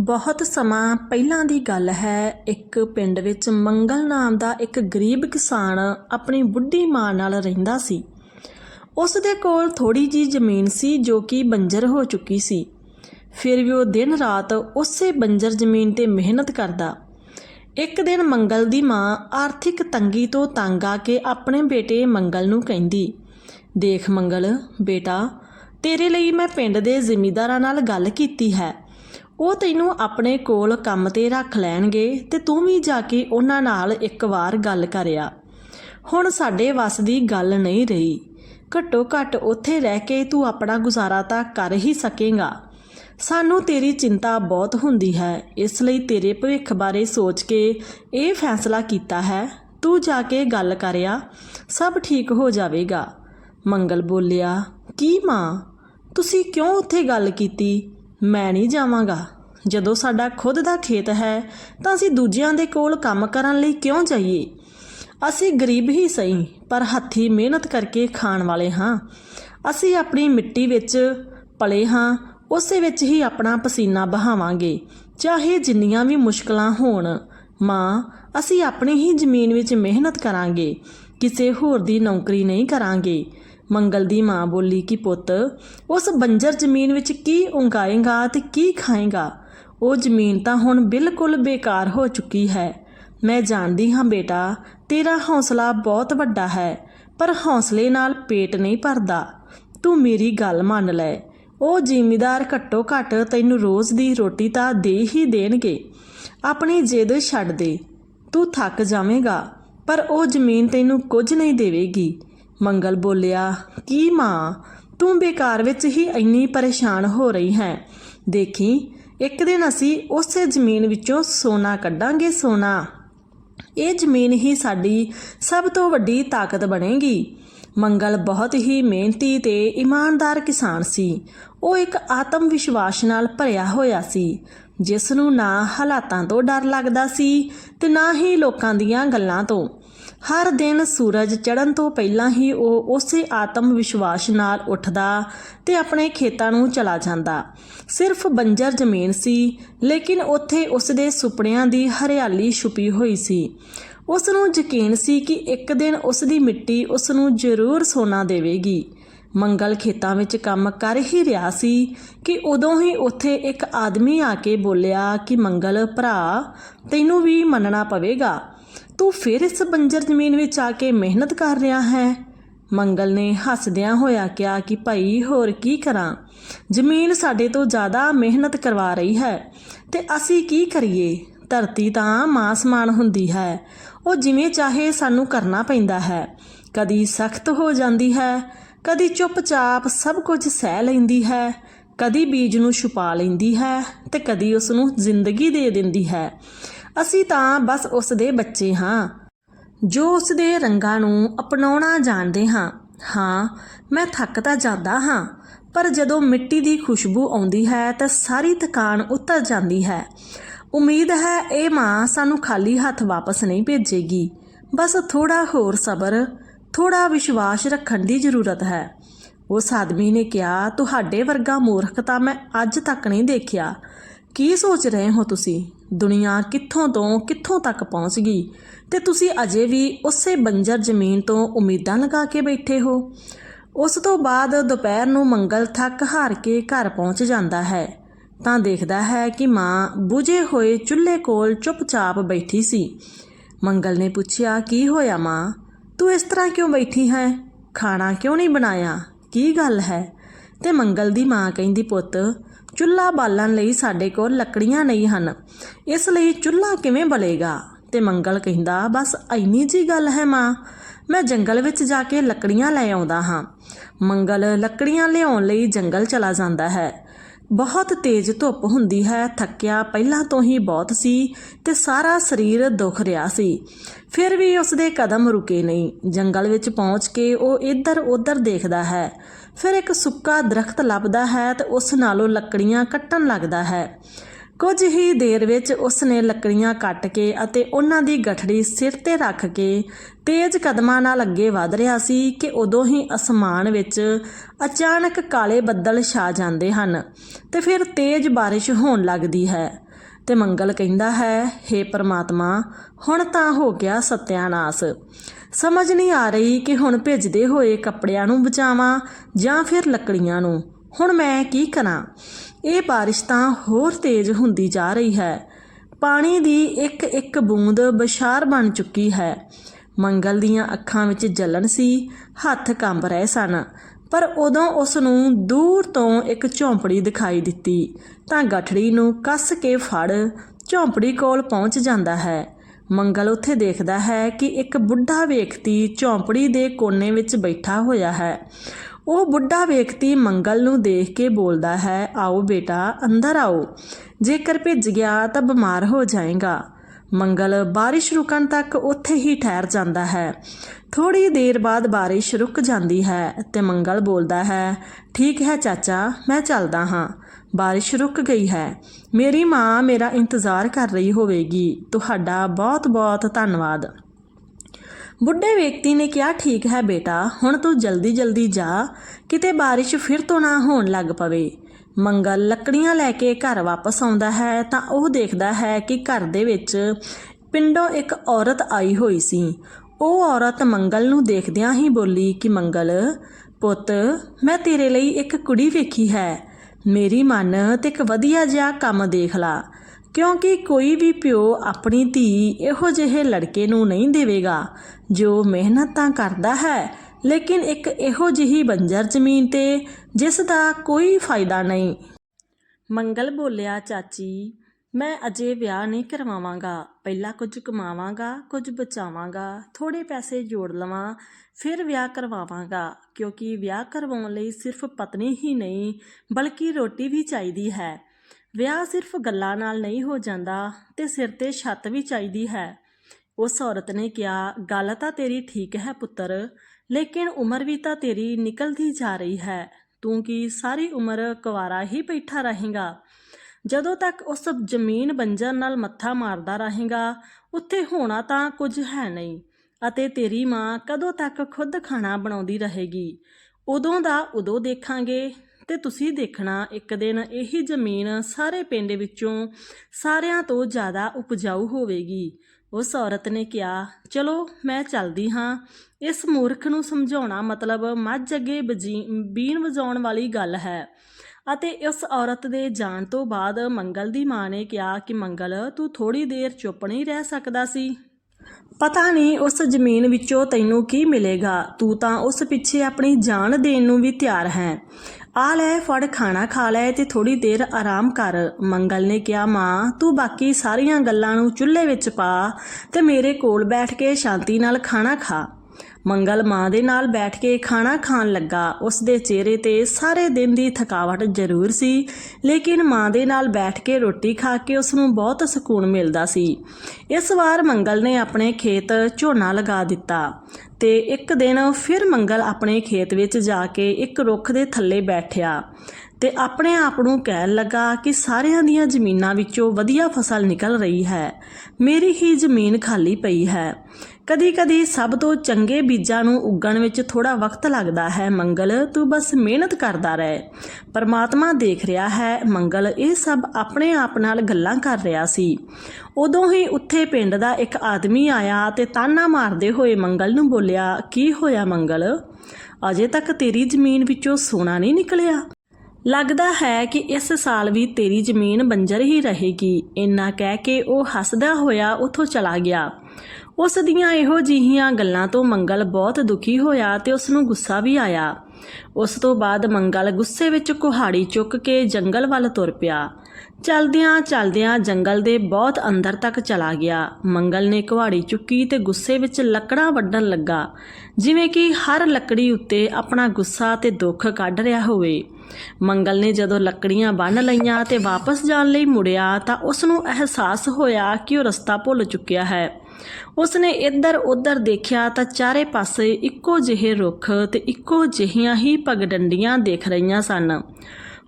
ਬਹੁਤ ਸਮਾਂ ਪਹਿਲਾਂ ਦੀ ਗੱਲ ਹੈ, ਇੱਕ ਪਿੰਡ ਵਿੱਚ ਮੰਗਲ ਨਾਮ ਦਾ ਇੱਕ ਗਰੀਬ ਕਿਸਾਨ ਆਪਣੀ ਬੁੱਢੀ ਮਾਂ ਨਾਲ ਰਹਿੰਦਾ ਸੀ। ਉਸ ਦੇ ਕੋਲ ਥੋੜੀ ਜੀ ਜ਼ਮੀਨ ਸੀ ਜੋ ਕਿ ਬੰਜਰ ਹੋ ਚੁੱਕੀ ਸੀ। ਫਿਰ ਵੀ ਉਹ ਦਿਨ ਰਾਤ ਉਸੇ ਬੰਜਰ ਜ਼ਮੀਨ ਤੇ ਮਿਹਨਤ ਕਰਦਾ। ਇੱਕ ਦਿਨ ਮੰਗਲ ਦੀ ਮਾਂ ਆਰਥਿਕ ਤੰਗੀ ਤੋਂ ਤੰਗ ਆ ਕੇ ਆਪਣੇ ਬੇਟੇ ਮੰਗਲ ਨੂੰ ਕਹਿੰਦੀ, ਦੇਖ ਮੰਗਲ, ਬੇਟਾ, ਤੇਰੇ ਲਈ ਮੈਂ ਪਿੰਡ ਦੇ ਜ਼ਿਮੀਂਦਾਰਾਂ ਨਾਲ ਗੱਲ ਕੀਤੀ ਹੈ। ਉਹ ਤੈਨੂੰ ਆਪਣੇ ਕੋਲ ਕੰਮ ਤੇ ਰੱਖ ਲੈਣਗੇ ਤੇ ਤੂੰ ਵੀ ਜਾ ਕੇ ਉਹਨਾਂ ਨਾਲ ਇੱਕ ਵਾਰ ਗੱਲ ਕਰਿਆ। ਹੁਣ ਸਾਡੇ ਵੱਸ ਦੀ ਗੱਲ ਨਹੀਂ ਰਹੀ। ਘੱਟੋ ਘੱਟ ਉੱਥੇ ਰਹਿ ਕੇ ਤੂੰ ਆਪਣਾ ਗੁਜ਼ਾਰਾ ਤਾਂ ਕਰ ਹੀ ਸਕੇਗਾ। ਸਾਨੂੰ ਤੇਰੀ ਚਿੰਤਾ ਬਹੁਤ ਹੁੰਦੀ ਹੈ, ਇਸ ਲਈ ਤੇਰੇ ਭਵਿੱਖ ਬਾਰੇ ਸੋਚ ਕੇ ਇਹ ਫੈਸਲਾ ਕੀਤਾ ਹੈ। ਤੂੰ ਜਾ ਕੇ ਗੱਲ ਕਰਿਆ, ਸਭ ਠੀਕ ਹੋ ਜਾਵੇਗਾ। ਮੰਗਲ ਬੋਲਿਆ, ਕੀ ਮਾਂ? ਤੁਸੀਂ ਕਿਉਂ ਉੱਥੇ ਗੱਲ ਕੀਤੀ? ਮੈਂ ਨਹੀਂ ਜਾਵਾਂਗਾ। ਜਦੋਂ ਸਾਡਾ ਖੁਦ ਦਾ ਖੇਤ ਹੈ, ਤਾਂ ਅਸੀਂ ਦੂਜਿਆਂ ਦੇ ਕੋਲ ਕੰਮ ਕਰਨ ਲਈ ਕਿਉਂ ਜਾਈਏ? ਅਸੀਂ ਗਰੀਬ ਹੀ ਸਹੀ, ਪਰ ਹੱਥੀ ਮਿਹਨਤ ਕਰਕੇ ਖਾਣ ਵਾਲੇ ਹਾਂ। ਅਸੀਂ ਆਪਣੀ ਮਿੱਟੀ ਵਿੱਚ ਪਲੇ ਹਾਂ, ਉਸੇ ਵਿੱਚ ਹੀ ਆਪਣਾ ਪਸੀਨਾ ਬਹਾਵਾਂਗੇ, ਚਾਹੇ ਜਿੰਨੀਆਂ ਵੀ ਮੁਸ਼ਕਲਾਂ ਹੋਣ। ਮਾਂ, ਅਸੀਂ ਆਪਣੀ ਹੀ ਜ਼ਮੀਨ ਵਿੱਚ ਮਿਹਨਤ ਕਰਾਂਗੇ, ਕਿਸੇ ਹੋਰ ਦੀ ਨੌਕਰੀ ਨਹੀਂ ਕਰਾਂਗੇ। ਮੰਗਲ ਦੀ ਮਾਂ ਬੋਲੀ ਕਿ ਪੁੱਤ, ਉਸ ਬੰਜਰ ਜ਼ਮੀਨ ਵਿੱਚ ਕੀ ਉਗਾਏਗਾ ਤੇ ਕੀ ਖਾਏਗਾ? ਉਹ ਜ਼ਮੀਨ ਤਾਂ ਹੁਣ ਬਿਲਕੁਲ ਬੇਕਾਰ ਹੋ ਚੁੱਕੀ ਹੈ। ਮੈਂ ਜਾਣਦੀ ਹਾਂ ਬੇਟਾ, ਤੇਰਾ ਹੌਸਲਾ ਬਹੁਤ ਵੱਡਾ ਹੈ, ਪਰ ਹੌਸਲੇ ਨਾਲ ਪੇਟ ਨਹੀਂ ਭਰਦਾ। ਤੂੰ ਮੇਰੀ ਗੱਲ ਮੰਨ ਲੈ। ਉਹ ਜ਼ਿਮੀਦਾਰ ਘੱਟੋ ਘੱਟ ਤੈਨੂੰ ਰੋਜ਼ ਦੀ ਰੋਟੀ ਤਾਂ ਦੇ ਹੀ ਦੇਣਗੇ। ਆਪਣੀ ਜਿੱਦ ਛੱਡ ਦੇ। ਤੂੰ ਥੱਕ ਜਾਵੇਂਗਾ, ਪਰ ਉਹ ਜ਼ਮੀਨ ਤੈਨੂੰ ਕੁਝ ਨਹੀਂ ਦੇਵੇਗੀ। ਮੰਗਲ ਬੋਲਿਆ, ਕੀ ਮਾਂ? ਤੂੰ ਬੇਕਾਰ ਵਿੱਚ ਹੀ ਇੰਨੀ ਪਰੇਸ਼ਾਨ ਹੋ ਰਹੀ ਹੈ। ਦੇਖੀ, ਇੱਕ ਦਿਨ ਅਸੀਂ ਉਸੇ ਜ਼ਮੀਨ ਵਿੱਚੋਂ ਸੋਨਾ ਕੱਢਾਂਗੇ ਸੋਨਾ। ਇਹ ਜ਼ਮੀਨ ਹੀ ਸਾਡੀ ਸਭ ਤੋਂ ਵੱਡੀ ਤਾਕਤ ਬਣੇਗੀ। ਮੰਗਲ ਬਹੁਤ ਹੀ ਮਿਹਨਤੀ ਤੇ ਇਮਾਨਦਾਰ ਕਿਸਾਨ ਸੀ। ਉਹ ਇੱਕ ਆਤਮ ਵਿਸ਼ਵਾਸ ਨਾਲ ਭਰਿਆ ਹੋਇਆ ਸੀ ਜਿਸ ਨੂੰ ਨਾ ਹਾਲਾਤਾਂ ਤੋਂ ਡਰ ਲੱਗਦਾ ਸੀ ਤੇ ਨਾ ਹੀ ਲੋਕਾਂ ਦੀਆਂ ਗੱਲਾਂ ਤੋਂ। ਹਰ ਦਿਨ ਸੂਰਜ ਚੜ੍ਹਨ ਤੋਂ ਪਹਿਲਾਂ ਹੀ ਉਹ ਉਸੇ ਆਤਮ ਵਿਸ਼ਵਾਸ ਨਾਲ ਉੱਠਦਾ ਤੇ ਆਪਣੇ ਖੇਤਾਂ ਨੂੰ ਚਲਾ ਜਾਂਦਾ। ਸਿਰਫ ਬੰਜਰ ਜ਼ਮੀਨ ਸੀ, ਲੇਕਿਨ ਉੱਥੇ ਉਸ ਦੇ ਸੁਪਨਿਆਂ ਦੀ ਹਰਿਆਲੀ ਛੁਪੀ ਹੋਈ ਸੀ। ਉਸ ਨੂੰ ਯਕੀਨ ਸੀ ਕਿ ਇੱਕ ਦਿਨ ਉਸ ਦੀ ਮਿੱਟੀ ਉਸ ਨੂੰ ਜ਼ਰੂਰ ਸੋਨਾ ਦੇਵੇਗੀ। ਮੰਗਲ ਖੇਤਾਂ ਵਿੱਚ ਕੰਮ ਕਰ ਹੀ ਰਿਹਾ ਸੀ ਕਿ ਉਦੋਂ ਹੀ ਉੱਥੇ ਇੱਕ ਆਦਮੀ ਆ ਕੇ ਬੋਲਿਆ ਕਿ ਮੰਗਲ, ਭਰਾ, ਤੈਨੂੰ ਵੀ ਮੰਨਣਾ ਪਵੇਗਾ। ਤੂੰ ਫਿਰ ਇਸ ਬੰਜਰ ਜ਼ਮੀਨ ਵਿੱਚ ਆ ਕੇ ਮਿਹਨਤ ਕਰ ਰਿਹਾ ਹੈ? ਮੰਗਲ ਨੇ ਹੱਸਦਿਆਂ ਹੋਇਆ ਕਿਹਾ ਕਿ ਭਾਈ, ਹੋਰ ਕੀ ਕਰਾਂ? ਜ਼ਮੀਨ ਸਾਡੇ ਤੋਂ ਜ਼ਿਆਦਾ ਮਿਹਨਤ ਕਰਵਾ ਰਹੀ ਹੈ ਤੇ ਅਸੀਂ ਕੀ ਕਰੀਏ? ਧਰਤੀ ਤਾਂ ਮਾਂ ਸਮਾਨ ਹੁੰਦੀ ਹੈ। ਉਹ ਜਿਵੇਂ ਚਾਹੇ ਸਾਨੂੰ ਕਰਨਾ ਪੈਂਦਾ ਹੈ। ਕਦੀ ਸਖਤ ਹੋ ਜਾਂਦੀ ਹੈ, ਕਦੀ ਚੁੱਪਚਾਪ ਸਭ ਕੁਝ ਸਹਿ ਲੈਂਦੀ ਹੈ, ਕਦੀ ਬੀਜ ਨੂੰ ਛੁਪਾ ਲੈਂਦੀ ਹੈ ਤੇ ਕਦੀ ਉਸ ਨੂੰ ਜ਼ਿੰਦਗੀ ਦੇ ਦਿੰਦੀ ਹੈ। ਅਸੀਂ ਤਾਂ ਬਸ ਉਸ ਦੇ ਬੱਚੇ ਹਾਂ, ਜੋ ਉਸ ਦੇ ਰੰਗਾਂ ਨੂੰ ਅਪਣਾਉਣਾ ਜਾਣਦੇ ਹਾਂ। ਹਾਂ, ਮੈਂ ਥੱਕ ਤਾਂ ਜਾਂਦਾ ਹਾਂ, ਪਰ ਜਦੋਂ ਮਿੱਟੀ ਦੀ ਖੁਸ਼ਬੂ ਆਉਂਦੀ ਹੈ ਤਾਂ ਸਾਰੀ ਥਕਾਨ ਉਤਰ ਜਾਂਦੀ ਹੈ। ਉਮੀਦ ਹੈ ਇਹ ਮਾਂ ਸਾਨੂੰ ਖਾਲੀ ਹੱਥ ਵਾਪਸ ਨਹੀਂ ਭੇਜੇਗੀ। ਬਸ ਥੋੜਾ ਹੋਰ ਸਬਰ ਥੋੜਾ ਵਿਸ਼ਵਾਸ ਰੱਖਣ ਦੀ ਜ਼ਰੂਰਤ ਹੈ। ਉਸ ਆਦਮੀ ਨੇ ਕਿਹਾ, ਤੁਹਾਡੇ ਵਰਗਾ ਮੂਰਖ ਤਾਂ ਮੈਂ ਅੱਜ ਤੱਕ ਨਹੀਂ ਦੇਖਿਆ। ਕੀ ਸੋਚ ਰਹੇ ਹੋ ਤੁਸੀਂ? ਦੁਨੀਆ ਕਿੱਥੋਂ ਤੋਂ ਕਿੱਥੋਂ ਤੱਕ ਪਹੁੰਚ ਗਈ? ਤੇ ਤੁਸੀਂ ਅਜੇ ਵੀ ਉਸੇ ਬੰਜਰ ਜ਼ਮੀਨ ਤੋਂ ਉਮੀਦਾਂ ਲਗਾ ਕੇ ਬੈਠੇ ਹੋ। ਉਸ ਤੋਂ ਬਾਅਦ ਦੁਪਹਿਰ ਨੂੰ ਮੰਗਲ ਥੱਕ ਹਾਰ ਕੇ ਘਰ ਪਹੁੰਚ ਜਾਂਦਾ ਹੈ। ਤਾਂ ਦੇਖਦਾ ਹੈ ਕਿ ਮਾਂ ਬੁਝੇ ਹੋਏ ਚੁੱਲ੍ਹੇ ਕੋਲ ਚੁੱਪਚਾਪ ਬੈਠੀ ਸੀ। ਮੰਗਲ ਨੇ ਪੁੱਛਿਆ, ਕੀ ਹੋਇਆ ਮਾਂ? ਤੂੰ ਇਸ ਤਰ੍ਹਾਂ ਕਿਉਂ ਬੈਠੀ ਹੈ? ਖਾਣਾ ਕਿਉਂ ਨਹੀਂ ਬਣਾਇਆ? ਕੀ ਗੱਲ ਹੈ? ਤੇ ਮੰਗਲ ਦੀ ਮਾਂ ਕਹਿੰਦੀ, ਪੁੱਤ ਚੁੱਲ੍ਹਾ ਬਾਲਣ ਲਈ ਸਾਡੇ ਕੋਲ ਲੱਕੜੀਆਂ ਨਹੀਂ ਹਨ। ਇਸ ਲਈ ਚੁੱਲ੍ਹਾ ਕਿਵੇਂ ਬਲੇਗਾ? ਤੇ ਮੰਗਲ ਕਹਿੰਦਾ, ਬਸ ਐਨੀ ਜੀ ਗੱਲ ਹੈ ਮਾਂ। ਮੈਂ ਜੰਗਲ ਵਿੱਚ ਜਾ ਕੇ ਲੱਕੜੀਆਂ ਲੈ ਆਉਂਦਾ ਹਾਂ। ਮੰਗਲ ਲੱਕੜੀਆਂ ਲਿਆਉਣ ਲਈ ਜੰਗਲ ਚਲਾ ਜਾਂਦਾ ਹੈ। ਬਹੁਤ ਤੇਜ਼ ਧੁੱਪ ਹੁੰਦੀ ਹੈ, ਥੱਕਿਆ ਪਹਿਲਾਂ ਤੋਂ ਹੀ ਬਹੁਤ ਸੀ ਤੇ ਸਾਰਾ ਸਰੀਰ ਦੁਖ ਰਿਹਾ ਸੀ। ਫਿਰ ਵੀ ਉਸ ਦੇ ਕਦਮ ਰੁਕੇ ਨਹੀਂ। ਜੰਗਲ ਵਿੱਚ ਪਹੁੰਚ ਕੇ ਉਹ ਇੱਧਰ ਉੱਧਰ ਦੇਖਦਾ ਹੈ। ਫਿਰ ਇੱਕ ਸੁੱਕਾ ਦਰਖਤ ਲੱਭਦਾ ਹੈ ਤੇ ਉਸ ਨਾਲੋਂ ਲੱਕੜੀਆਂ ਕੱਟਣ ਲੱਗਦਾ ਹੈ। ਕੁਝ ਹੀ ਦੇਰ ਵਿੱਚ ਉਸ ਨੇ ਲੱਕੜੀਆਂ ਕੱਟ ਕੇ ਅਤੇ ਉਹਨਾਂ ਦੀ ਗਠੜੀ ਸਿਰ ਤੇ ਰੱਖ ਕੇ ਤੇਜ਼ ਕਦਮਾਂ ਨਾਲ ਅੱਗੇ ਵਧ ਰਿਹਾ ਸੀ ਕਿ ਉਦੋਂ ਹੀ ਅਸਮਾਨ ਵਿੱਚ ਅਚਾਨਕ ਕਾਲੇ ਬੱਦਲ ਛਾ ਜਾਂਦੇ ਹਨ ਤੇ ਫਿਰ ਤੇਜ਼ ਬਾਰਿਸ਼ ਹੋਣ ਲੱਗਦੀ ਹੈ। ਤੇ ਮੰਗਲ ਕਹਿੰਦਾ ਹੈ हे ਪ੍ਰਮਾਤਮਾ, ਹੁਣ ਤਾਂ ਹੋ ਗਿਆ ਸਤਿਆਨਾਸ਼। ਸਮਝ ਨਹੀਂ ਆ ਰਹੀ ਕਿ ਹੁਣ ਭਿੱਜਦੇ ਹੋਏ ਕੱਪੜਿਆਂ ਨੂੰ ਬਚਾਵਾਂ ਜਾਂ ਫਿਰ ਲੱਕੜੀਆਂ ਨੂੰ। ਹੁਣ ਮੈਂ ਕੀ ਕਰਾਂ? ਇਹ ਬਾਰਿਸ਼ ਤਾਂ ਹੋਰ ਤੇਜ਼ ਹੁੰਦੀ ਜਾ ਰਹੀ ਹੈ। ਪਾਣੀ ਦੀ ਇੱਕ ਇੱਕ ਬੂੰਦ ਬਸ਼ਾਰ ਬਣ ਚੁੱਕੀ ਹੈ। ਮੰਗਲ ਦੀਆਂ ਅੱਖਾਂ ਵਿੱਚ ਜਲਨ ਸੀ, ਹੱਥ ਕੰਬ ਰਹੇ ਸਨ, ਪਰ ਉਦੋਂ ਉਸ ਨੂੰ ਦੂਰ ਤੋਂ ਇੱਕ ਝੌਂਪੜੀ ਦਿਖਾਈ ਦਿੱਤੀ। ਤਾਂ ਗਠੜੀ ਨੂੰ ਕੱਸ ਕੇ ਫੜ, ਝੌਂਪੜੀ ਕੋਲ ਪਹੁੰਚ ਜਾਂਦਾ ਹੈ। ਮੰਗਲ ਉੱਥੇ ਦੇਖਦਾ ਹੈ ਕਿ ਇੱਕ ਬੁੱਢਾ ਵਿਅਕਤੀ ਝੌਂਪੜੀ ਦੇ ਕੋਨੇ ਵਿੱਚ ਬੈਠਾ ਹੋਇਆ ਹੈ। ਉਹ ਬੁੱਢਾ ਵਿਅਕਤੀ ਮੰਗਲ ਨੂੰ ਦੇਖ ਕੇ ਬੋਲਦਾ ਹੈ, ਆਓ ਬੇਟਾ, ਅੰਦਰ ਆਓ। ਜੇਕਰ ਭਿੱਜ ਗਿਆ ਤਾਂ ਬਿਮਾਰ ਹੋ ਜਾਏਗਾ ਮੰਗਲ, ਬਾਰਿਸ਼ ਰੁਕਣ ਤੱਕ ਉੱਥੇ ਹੀ ਠਹਿਰ ਜਾਂਦਾ ਹੈ। ਥੋੜੀ ਦੇਰ ਬਾਅਦ ਬਾਰਿਸ਼ ਰੁਕ ਜਾਂਦੀ ਹੈ ਤੇ ਮੰਗਲ ਬੋਲਦਾ ਹੈ, ਠੀਕ ਹੈ ਚਾਚਾ, ਮੈਂ ਚੱਲਦਾ ਹਾਂ। ਬਾਰਿਸ਼ ਰੁਕ ਗਈ ਹੈ। ਮੇਰੀ ਮਾਂ ਮੇਰਾ ਇੰਤਜ਼ਾਰ ਕਰ ਰਹੀ ਹੋਵੇਗੀ। ਤੁਹਾਡਾ ਬਹੁਤ-ਬਹੁਤ ਧੰਨਵਾਦ। ਬੁੱਢੇ ਵਿਅਕਤੀ ਨੇ ਕਿਹਾ, ਠੀਕ ਹੈ ਬੇਟਾ, ਹੁਣ ਤੂੰ ਜਲਦੀ ਜਲਦੀ ਜਾ, ਕਿਤੇ ਬਾਰਿਸ਼ ਫਿਰ ਤੋਂ ਨਾ ਹੋਣ ਲੱਗ ਪਵੇ। ਮੰਗਲ ਲੱਕੜੀਆਂ ਲੈ ਕੇ ਘਰ ਵਾਪਸ ਆਉਂਦਾ ਹੈ ਤਾਂ ਉਹ ਦੇਖਦਾ ਹੈ ਕਿ ਘਰ ਦੇ ਵਿੱਚ ਪਿੰਡੋਂ ਇੱਕ ਔਰਤ ਆਈ ਹੋਈ ਸੀ। ਉਹ ਔਰਤ ਮੰਗਲ ਨੂੰ ਦੇਖਦਿਆਂ ਹੀ ਬੋਲੀ ਕਿ, ਮੰਗਲ, ਪੁੱਤ, ਮੈਂ ਤੇਰੇ ਲਈ ਇੱਕ ਕੁੜੀ ਵੇਖੀ ਹੈ। ਮੇਰੀ ਮਨ ਤੇ ਇੱਕ ਵਧੀਆ ਜਿਹਾ ਕੰਮ ਦੇਖ ਲਾ। ਕਿਉਂਕਿ ਕੋਈ ਵੀ ਪਿਓ ਆਪਣੀ ਧੀ ਇਹੋ ਜਿਹੇ ਲੜਕੇ ਨੂੰ ਨਹੀਂ ਦੇਵੇਗਾ, ਜੋ ਮਿਹਨਤ ਤਾਂ ਕਰਦਾ ਹੈ, ਲੇਕਿਨ ਇੱਕ ਇਹੋ ਜਿਹੀ ਬੰਜਰ ਜ਼ਮੀਨ ਤੇ ਜਿਸ ਦਾ ਕੋਈ ਫਾਇਦਾ ਨਹੀਂ। ਮੰਗਲ ਬੋਲਿਆ, ਚਾਚੀ, ਮੈਂ ਅਜੇ ਵਿਆਹ ਨਹੀਂ ਕਰਵਾਵਾਂਗਾ। ਪਹਿਲਾਂ ਕੁਝ ਕਮਾਵਾਂਗਾ, ਕੁਝ ਬਚਾਵਾਂਗਾ ਥੋੜੇ ਪੈਸੇ ਜੋੜ ਲਵਾਂ, ਫਿਰ ਵਿਆਹ ਕਰਵਾਵਾਂਗਾ। ਕਿਉਂਕਿ ਵਿਆਹ ਕਰਵਾਉਣ ਲਈ ਸਿਰਫ ਪਤਨੀ ਹੀ ਨਹੀਂ, ਬਲਕਿ ਰੋਟੀ ਵੀ ਚਾਹੀਦੀ ਹੈ। ਵਿਆਹ ਸਿਰਫ ਗੱਲਾਂ ਨਾਲ ਨਹੀਂ ਹੋ ਜਾਂਦਾ ਤੇ ਸਿਰ ਤੇ ਛੱਤ ਵੀ ਚਾਹੀਦੀ ਹੈ। ਉਸ ਔਰਤ ਨੇ ਕਿਹਾ, ਗੱਲ ਤਾਂ ਤੇਰੀ ਠੀਕ ਹੈ ਪੁੱਤਰ, ਲੇਕਿਨ ਉਮਰ ਵੀ ਤਾਂ ਤੇਰੀ ਨਿਕਲਦੀ ਜਾ ਰਹੀ ਹੈ। ਤੂੰ ਕੀ ਸਾਰੀ ਉਮਰ ਕੁਵਾਰਾ ਹੀ ਬੈਠਾ ਰਹੇਗਾ? ਜਦੋਂ ਤੱਕ ਉਸ ਜ਼ਮੀਨ ਬੰਜਰ ਨਾਲ ਮੱਥਾ ਮਾਰਦਾ ਰਹੇਗਾ, ਉੱਥੇ ਹੋਣਾ ਤਾਂ ਕੁਝ ਹੈ ਨਹੀਂ ਅਤੇ ਤੇਰੀ ਮਾਂ ਕਦੋਂ ਤੱਕ ਖੁਦ ਖਾਣਾ ਬਣਾਉਂਦੀ ਰਹੇਗੀ? ਉਦੋਂ ਦਾ ਉਦੋਂ ਦੇਖਾਂਗੇ। ਤੇ ਤੁਸੀਂ ਦੇਖਣਾ ਇੱਕ ਦਿਨ ਇਹੀ ਜ਼ਮੀਨ ਸਾਰੇ ਪਿੰਡ ਵਿੱਚੋਂ ਸਾਰਿਆਂ ਤੋਂ ਜ਼ਿਆਦਾ ਉਪਜਾਊ ਹੋਵੇਗੀ। ਉਸ ਔਰਤ ਨੇ ਕਿਹਾ, ਚਲੋ, ਮੈਂ ਚੱਲਦੀ ਹਾਂ। ਇਸ ਮੂਰਖ ਨੂੰ ਸਮਝਾਉਣਾ ਮਤਲਬ ਮੱਝ ਅੱਗੇ ਬਜੀ- ਬੀਨ ਵਜਾਉਣ ਵਾਲੀ ਗੱਲ ਹੈ। ਅਤੇ ਇਸ ਔਰਤ ਦੇ ਜਾਣ ਤੋਂ ਬਾਅਦ ਮੰਗਲ ਦੀ ਮਾਂ ਨੇ ਕਿਹਾ ਕਿ, ਮੰਗਲ, ਤੂੰ ਥੋੜੀ ਦੇਰ ਚੁੱਪ ਨਹੀਂ ਰਹਿ ਸਕਦਾ ਸੀ। ਪਤਾ ਨਹੀਂ ਉਸ ਜ਼ਮੀਨ ਵਿੱਚੋਂ ਤੈਨੂੰ ਕੀ ਮਿਲੇਗਾ। ਤੂੰ ਤਾਂ ਉਸ ਪਿੱਛੇ ਆਪਣੀ ਜਾਨ ਦੇਣ ਨੂੰ ਵੀ ਤਿਆਰ ਹੈ। ਆ ਲੈ ਫੜ ਖਾਣਾ ਖਾ ਲੈ ਤੇ ਥੋੜੀ ਦੇਰ ਆਰਾਮ ਕਰ। ਮੰਗਲ ਨੇ ਕਿਹਾ, ਮਾਂ, ਤੂੰ ਬਾਕੀ ਸਾਰੀਆਂ ਗੱਲਾਂ ਨੂੰ ਚੁੱਲ੍ਹੇ ਵਿੱਚ ਪਾ ਤੇ ਮੇਰੇ ਕੋਲ ਬੈਠ ਕੇ ਸ਼ਾਂਤੀ ਨਾਲ ਖਾਣਾ ਖਾ। ਮੰਗਲ ਮਾਂ ਦੇ ਨਾਲ ਬੈਠ ਕੇ ਖਾਣਾ ਖਾਣ ਲੱਗਾ। ਉਸ ਦੇ ਚਿਹਰੇ ਤੇ ਸਾਰੇ ਦਿਨ ਦੀ ਥਕਾਵਟ ਜ਼ਰੂਰ ਸੀ, ਲੇਕਿਨ ਮਾਂ ਦੇ ਨਾਲ ਬੈਠ ਕੇ ਰੋਟੀ ਖਾ ਕੇ ਉਸ ਨੂੰ ਬਹੁਤ ਸਕੂਨ ਮਿਲਦਾ ਸੀ। ਇਸ ਵਾਰ ਮੰਗਲ ਨੇ ਆਪਣੇ ਖੇਤ ਝੋਨਾ ਲਗਾ ਦਿੱਤਾ ਤੇ ਇੱਕ ਦਿਨ ਫਿਰ ਮੰਗਲ ਆਪਣੇ ਖੇਤ ਵਿੱਚ ਜਾ ਕੇ ਇੱਕ ਰੁੱਖ ਦੇ ਥੱਲੇ ਬੈਠਿਆ। ਤੇ ਆਪਣੇ ਆਪ ਨੂੰ ਕਹਿਣ ਲੱਗਾ ਕਿ ਸਾਰਿਆਂ ਦੀਆਂ ਜ਼ਮੀਨਾਂ ਵਿੱਚੋਂ ਵਧੀਆ ਫਸਲ ਨਿਕਲ ਰਹੀ ਹੈ। ਮੇਰੀ ਹੀ ਜ਼ਮੀਨ ਖਾਲੀ ਪਈ ਹੈ। ਕਦੀ-ਕਦੀ ਸਭ ਤੋਂ ਚੰਗੇ ਬੀਜਾਂ ਨੂੰ ਉੱਗਣ ਵਿੱਚ ਥੋੜਾ ਵਕਤ ਲੱਗਦਾ ਹੈ। ਮੰਗਲ, ਤੂੰ ਬਸ ਮਿਹਨਤ ਕਰਦਾ ਰਹਿ। ਪਰਮਾਤਮਾ ਦੇਖ ਰਿਹਾ ਹੈ। ਮੰਗਲ, ਇਹ ਸਭ ਆਪਣੇ ਆਪ ਨਾਲ ਗੱਲਾਂ ਕਰ ਰਿਹਾ ਸੀ। ਉਦੋਂ ਹੀ ਉੱਥੇ ਪਿੰਡ ਦਾ ਇੱਕ ਆਦਮੀ ਆਇਆ ਤੇ ਤਾਨਾ ਮਾਰਦੇ ਹੋਏ ਮੰਗਲ ਨੂੰ ਬੋਲਿਆ, ਕੀ ਹੋਇਆ ਮੰਗਲ? ਅਜੇ ਤੱਕ ਤੇਰੀ ਜ਼ਮੀਨ ਵਿੱਚੋਂ ਸੋਨਾ ਨਹੀਂ ਨਿਕਲਿਆ? ਲੱਗਦਾ ਹੈ ਕਿ ਇਸ ਸਾਲ ਵੀ ਤੇਰੀ ਜ਼ਮੀਨ ਬੰਜਰ ਹੀ ਰਹੇਗੀ। ਇੰਨਾ ਕਹਿ ਕੇ ਉਹ ਹੱਸਦਾ ਹੋਇਆ ਉੱਥੋਂ ਚਲਾ ਗਿਆ। ਉਸ ਦੀਆਂ ਇਹੋ ਜਿਹੀਆਂ ਗੱਲਾਂ ਤੋਂ ਮੰਗਲ ਬਹੁਤ ਦੁਖੀ ਹੋਇਆ ਤੇ ਉਸ ਨੂੰ ਗੁੱਸਾ ਵੀ ਆਇਆ। ਉਸ ਤੋਂ ਬਾਅਦ ਮੰਗਲ ਗੁੱਸੇ ਵਿੱਚ ਕੁਹਾੜੀ ਚੁੱਕ ਕੇ ਜੰਗਲ ਵੱਲ ਤੁਰ ਪਿਆ। ਚਲਦਿਆਂ ਚਲਦਿਆਂ ਜੰਗਲ ਦੇ ਬਹੁਤ ਅੰਦਰ ਤੱਕ ਚਲਾ ਗਿਆ। ਮੰਗਲ ਨੇ ਕੁਹਾੜੀ ਚੁੱਕੀ ਤੇ ਗੁੱਸੇ ਵਿੱਚ ਲੱਕੜਾਂ ਵੱਢਣ ਲੱਗਾ। ਜਿਵੇਂ ਕਿ ਹਰ ਲੱਕੜੀ ਉੱਤੇ ਆਪਣਾ ਗੁੱਸਾ ਤੇ ਦੁੱਖ ਕੱਢ ਰਿਹਾ ਹੋਵੇ। ਮੰਗਲ ਨੇ ਜਦੋਂ ਲੱਕੜੀਆਂ ਬੰਨ ਲਈਆਂ ਤੇ ਵਾਪਸ ਜਾਣ ਲਈ ਮੁੜਿਆ ਤਾਂ ਉਸ ਨੂੰ ਅਹਿਸਾਸ ਹੋਇਆ ਕਿ ਉਹ ਰਸਤਾ ਭੁੱਲ ਚੁੱਕਿਆ ਹੈ। ਉਸ ਨੇ ਇੱਧਰ ਉੱਧਰ ਦੇਖਿਆ ਤਾਂ ਚਾਰੇ ਪਾਸੇ ਇੱਕੋ ਜਿਹੇ ਰੁੱਖ ਤੇ ਇੱਕੋ ਜਿਹੀਆਂ ਹੀ ਪਗਡੰਡੀਆਂ ਦੇਖ ਰਹੀਆਂ ਸਨ।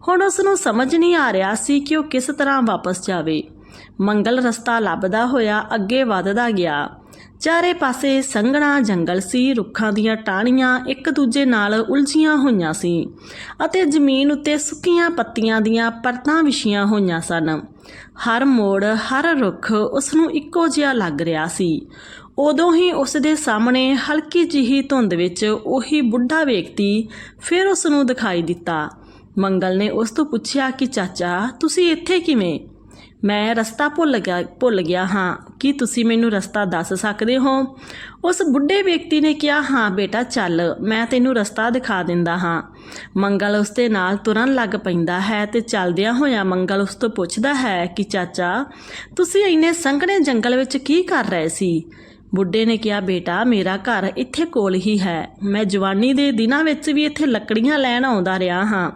ਹੁਣ ਉਸ ਨੂੰ ਸਮਝ ਨਹੀਂ ਆ ਰਿਹਾ ਸੀ ਕਿ ਉਹ ਕਿਸ ਤਰ੍ਹਾਂ ਵਾਪਸ ਜਾਵੇ। ਮੰਗਲ ਰਸਤਾ ਲੱਭਦਾ ਹੋਇਆ ਅੱਗੇ ਵੱਧਦਾ ਗਿਆ। ਚਾਰੇ ਪਾਸੇ ਸੰਘਣਾ ਜੰਗਲ ਸੀ, ਰੁੱਖਾਂ ਦੀਆਂ ਟਾਹਣੀਆਂ ਇੱਕ ਦੂਜੇ ਨਾਲ ਉਲਝੀਆਂ ਹੋਈਆਂ ਸੀ ਅਤੇ ਜ਼ਮੀਨ ਉੱਤੇ ਸੁੱਕੀਆਂ ਪੱਤੀਆਂ ਦੀਆਂ ਪਰਤਾਂ ਵਿਛੀਆਂ ਹੋਈਆਂ ਸਨ। ਹਰ ਮੋੜ, ਹਰ ਰੁੱਖ ਉਸ ਨੂੰ ਇੱਕੋ ਜਿਹਾ ਲੱਗ ਰਿਹਾ ਸੀ। ਉਦੋਂ ਹੀ ਉਸ ਦੇ ਸਾਹਮਣੇ ਹਲਕੀ ਜਿਹੀ ਧੁੰਦ ਵਿੱਚ ਉਹੀ ਬੁੱਢਾ ਵਿਅਕਤੀ ਫਿਰ ਉਸ ਨੂੰ ਦਿਖਾਈ ਦਿੱਤਾ। ਮੰਗਲ ਨੇ ਉਸ ਤੋਂ ਪੁੱਛਿਆ ਕਿ ਚਾਚਾ, ਤੁਸੀਂ ਇੱਥੇ ਕਿਵੇਂ? ਮੈਂ ਰਸਤਾ ਭੁੱਲ ਗਿਆ ਭੁੱਲ ਗਿਆ ਹਾਂ। ਕੀ ਤੁਸੀਂ ਮੈਨੂੰ ਰਸਤਾ ਦੱਸ ਸਕਦੇ ਹੋ? ਉਸ ਬੁੱਢੇ ਵਿਅਕਤੀ ਨੇ ਕਿਹਾ, ਹਾਂ ਬੇਟਾ, ਚੱਲ। ਮੈਂ ਤੈਨੂੰ ਰਸਤਾ ਦਿਖਾ ਦਿੰਦਾ ਹਾਂ। ਮੰਗਲ ਉਸ ਦੇ ਨਾਲ ਤੁਰਨ ਲੱਗ ਪੈਂਦਾ ਹੈ ਤੇ ਚੱਲਦਿਆਂ ਹੋਇਆਂ ਮੰਗਲ ਉਸ ਤੋਂ ਪੁੱਛਦਾ ਹੈ ਕਿ, ਚਾਚਾ, ਤੁਸੀਂ ਇੰਨੇ ਸੰਘਣੇ ਜੰਗਲ ਵਿੱਚ ਕੀ ਕਰ ਰਹੇ ਸੀ? ਬੁੱਢੇ ਨੇ ਕਿਹਾ, ਬੇਟਾ, ਮੇਰਾ ਘਰ ਇੱਥੇ ਕੋਲ ਹੀ ਹੈ। ਮੈਂ ਜਵਾਨੀ ਦੇ ਦਿਨਾਂ ਵਿੱਚ ਵੀ ਇੱਥੇ ਲੱਕੜੀਆਂ ਲੈਣ ਆਉਂਦਾ ਰਿਹਾ ਹਾਂ।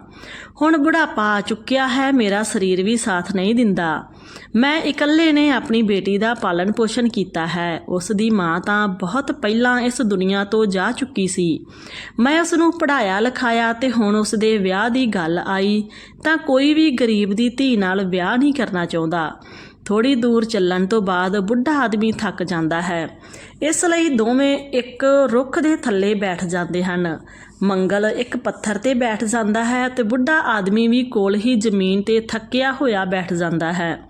ਹੁਣ ਬੁਢਾਪਾ ਆ ਚੁੱਕਿਆ ਹੈ, ਮੇਰਾ ਸਰੀਰ ਵੀ ਸਾਥ ਨਹੀਂ ਦਿੰਦਾ। ਮੈਂ ਇਕੱਲੇ ਨੇ ਆਪਣੀ ਬੇਟੀ ਦਾ ਪਾਲਣ ਪੋਸ਼ਣ ਕੀਤਾ ਹੈ। ਉਸ ਦੀ ਮਾਂ ਤਾਂ ਬਹੁਤ ਪਹਿਲਾਂ ਇਸ ਦੁਨੀਆ ਤੋਂ ਜਾ ਚੁੱਕੀ ਸੀ। ਮੈਂ ਉਸ ਨੂੰ ਪੜ੍ਹਾਇਆ, ਲਿਖਾਇਆ ਤੇ ਹੁਣ ਉਸ ਦੇ ਵਿਆਹ ਦੀ ਗੱਲ ਆਈ ਤਾਂ ਕੋਈ ਵੀ ਗਰੀਬ ਦੀ ਧੀ ਨਾਲ ਵਿਆਹ ਨਹੀਂ ਕਰਨਾ ਚਾਹੁੰਦਾ। ਥੋੜੀ ਦੂਰ ਚੱਲਣ ਤੋਂ ਬਾਅਦ ਬੁੱਢਾ ਆਦਮੀ ਥੱਕ ਜਾਂਦਾ ਹੈ। ਇਸ ਲਈ ਦੋਵੇਂ ਇੱਕ ਰੁੱਖ ਦੇ ਥੱਲੇ ਬੈਠ ਜਾਂਦੇ ਹਨ। ਮੰਗਲ ਇੱਕ ਪੱਥਰ ਤੇ ਬੈਠ ਜਾਂਦਾ ਹੈ ਤੇ ਬੁੱਢਾ ਆਦਮੀ ਵੀ ਕੋਲ ਹੀ ਜ਼ਮੀਨ ਤੇ ਥੱਕਿਆ ਹੋਇਆ ਬੈਠ ਜਾਂਦਾ ਹੈ।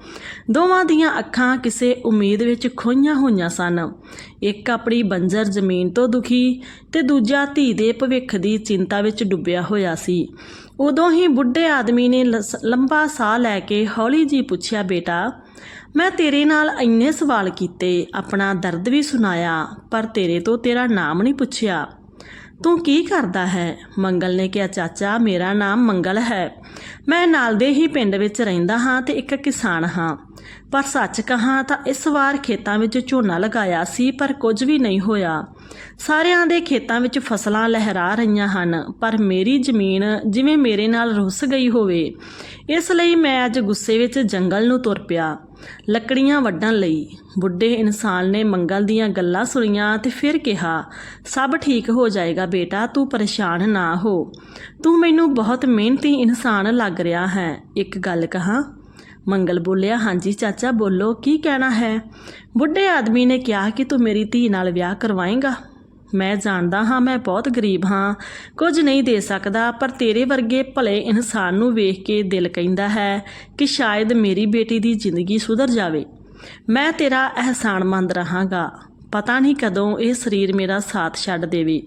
ਦੋਵਾਂ ਦੀਆਂ ਅੱਖਾਂ ਕਿਸੇ ਉਮੀਦ ਵਿੱਚ ਖੋਈਆਂ ਹੋਈਆਂ ਸਨ। ਇੱਕ ਆਪਣੀ ਬੰਜਰ ਜ਼ਮੀਨ ਤੋਂ ਦੁਖੀ ਤੇ ਦੂਜਾ ਧੀ ਦੇ ਭਵਿੱਖ ਦੀ ਚਿੰਤਾ ਵਿੱਚ ਡੁੱਬਿਆ ਹੋਇਆ ਸੀ। ਉਦੋਂ ਹੀ ਬੁੱਢੇ ਆਦਮੀ ਨੇ ਲਸ- ਲੰਬਾ ਸਾਹ ਲੈ ਕੇ ਹੌਲੀ ਜੀ ਪੁੱਛਿਆ, ਬੇਟਾ ਮੈਂ ਤੇਰੇ ਨਾਲ ਇੰਨੇ ਸਵਾਲ ਕੀਤੇ, ਆਪਣਾ ਦਰਦ ਵੀ ਸੁਣਾਇਆ, ਪਰ ਤੇਰੇ ਤੋਂ ਤੇਰਾ ਨਾਮ ਨਹੀਂ ਪੁੱਛਿਆ। ਤੂੰ ਕੀ ਕਰਦਾ ਹੈ? ਮੰਗਲ ਨੇ ਕਿਹਾ, ਚਾਚਾ, ਮੇਰਾ ਨਾਮ ਮੰਗਲ ਹੈ। ਮੈਂ ਨਾਲ ਦੇ ਹੀ ਪਿੰਡ ਵਿੱਚ ਰਹਿੰਦਾ ਹਾਂ ਤੇ ਇੱਕ ਕਿਸਾਨ ਹਾਂ। ਪਰ ਸੱਚ ਕਹਾਂ ਤਾਂ ਇਸ ਵਾਰ ਖੇਤਾਂ ਵਿੱਚ ਝੋਨਾ ਲਗਾਇਆ ਸੀ, ਪਰ ਕੁਝ ਵੀ ਨਹੀਂ ਹੋਇਆ। ਸਾਰਿਆਂ ਦੇ ਖੇਤਾਂ ਵਿੱਚ ਫਸਲਾਂ ਲਹਿਰਾ ਰਹੀਆਂ ਹਨ, ਪਰ ਮੇਰੀ ਜ਼ਮੀਨ ਜਿਵੇਂ ਮੇਰੇ ਨਾਲ ਰੁੱਸ ਗਈ ਹੋਵੇ, ਇਸ ਲਈ ਮੈਂ ਅੱਜ ਗੁੱਸੇ ਵਿੱਚ ਜੰਗਲ ਨੂੰ ਤੁਰ ਪਿਆ। ਲੱਕੜੀਆਂ ਵੱਢਣ ਲਈ। ਬੁੱਢੇ ਇਨਸਾਨ ਨੇ ਮੰਗਲ ਦੀਆਂ ਗੱਲਾਂ ਸੁਣੀਆਂ ਤੇ ਫਿਰ ਕਿਹਾ, ਸਭ ਠੀਕ ਹੋ ਜਾਏਗਾ ਬੇਟਾ, ਤੂੰ ਪਰੇਸ਼ਾਨ ਨਾ ਹੋ। ਤੂੰ ਮੈਨੂੰ ਬਹੁਤ ਮਿਹਨਤੀ ਇਨਸਾਨ ਲੱਗ ਰਿਹਾ ਹੈ। ਇੱਕ ਗੱਲ ਕਹਾਂ? ਮੰਗਲ ਬੋਲਿਆ, ਹਾਂਜੀ ਚਾਚਾ, ਬੋਲੋ, ਕੀ ਕਹਿਣਾ ਹੈ? ਬੁੱਢੇ ਆਦਮੀ ਨੇ ਕਿਹਾ ਕਿ ਤੂੰ ਮੇਰੀ ਧੀ ਨਾਲ ਵਿਆਹ ਕਰਵਾਏਂਗਾ। ਮੈਂ ਜਾਣਦਾ ਹਾਂ, ਮੈਂ ਬਹੁਤ ਗਰੀਬ ਹਾਂ। ਕੁਝ ਨਹੀਂ ਦੇ ਸਕਦਾ, ਪਰ ਤੇਰੇ ਵਰਗੇ ਭਲੇ ਇਨਸਾਨ ਨੂੰ ਵੇਖ ਕੇ ਦਿਲ ਕਹਿੰਦਾ ਹੈ ਕਿ ਸ਼ਾਇਦ ਮੇਰੀ ਬੇਟੀ ਦੀ ਜ਼ਿੰਦਗੀ ਸੁਧਰ ਜਾਵੇ। ਮੈਂ ਤੇਰਾ ਅਹਿਸਾਨਮੰਦ ਰਹਾਂਗਾ। ਪਤਾ ਨਹੀਂ ਕਦੋਂ ਇਹ ਸਰੀਰ ਮੇਰਾ ਸਾਥ ਛੱਡ ਦੇਵੇ।